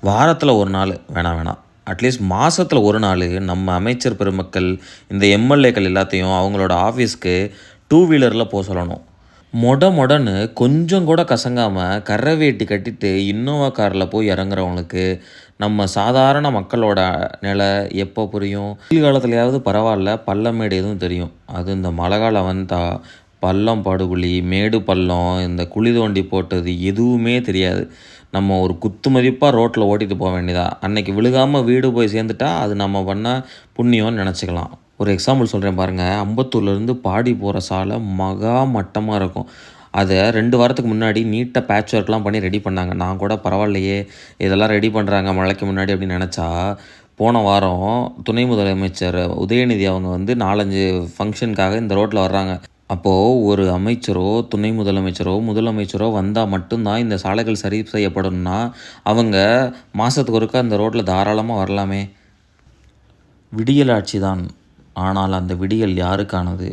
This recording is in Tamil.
வாரத்தில் ஒரு நாள் வேணாம் வேணாம். அட்லீஸ்ட் மாதத்தில் ஒரு நாள் நம்ம அமைச்சர் பெருமக்கள் இந்த எம்எல்ஏக்கள் எல்லாத்தையும் அவங்களோட ஆஃபீஸ்க்கு டூ வீலரில் போக சொல்லணும். மொட மொடன்னு கொஞ்சம் கூட கசங்காமல் கரை வேட்டி கட்டிட்டு இன்னோவா காரில் போய் இறங்குறவங்களுக்கு நம்ம சாதாரண மக்களோட நிலை எப்போ புரியும்? வெயில் காலத்துலையாவது பரவாயில்ல பள்ளமேடு எதுவும் தெரியும். அது இந்த மழை காலம் வந்தால் பள்ளம் படுகுழி மேடு பள்ளம் இந்த குழி தோண்டி போட்டது எதுவுமே தெரியாது. நம்ம ஒரு குத்து மதிப்பாக ரோட்டில் ஓட்டிட்டு போக வேண்டியதா? அன்றைக்கி விழுகாமல் வீடு போய் சேர்ந்துட்டா அது நம்ம பண்ண புண்ணியம்னு நினச்சிக்கலாம். ஒரு எக்ஸாம்பிள் சொல்கிறேன் பாருங்கள் அம்பத்தூர்லேருந்து பாடி போகிற சாலை மகா மட்டமாக இருக்கும். அதை ரெண்டு வாரத்துக்கு முன்னாடி நீட்டாக பேட்ச் ஒர்க்லாம் பண்ணி ரெடி பண்ணாங்க. நான் கூட பரவாயில்லையே இதெல்லாம் ரெடி பண்ணுறாங்க மழைக்கு முன்னாடி அப்படின்னு நினச்சா போன வாரம் துணை முதலமைச்சர் உதயநிதி அவங்க வந்து நாலஞ்சு ஃபங்க்ஷனுக்காக இந்த ரோட்டில் வர்றாங்க. அப்போது ஒரு அமைச்சரோ துணை முதலமைச்சரோ முதலமைச்சரோ வந்தால் மட்டும்தான் இந்த சாலைகள் சரி செய்யப்படும்னா அவங்க மாதத்துக்கு ஒருக்கா இந்த ரோட்டில் தாராளமாக வரலாமே. விடியல் ஆட்சி தான் ஆனால் அந்த விடியல் யாருக்கானது?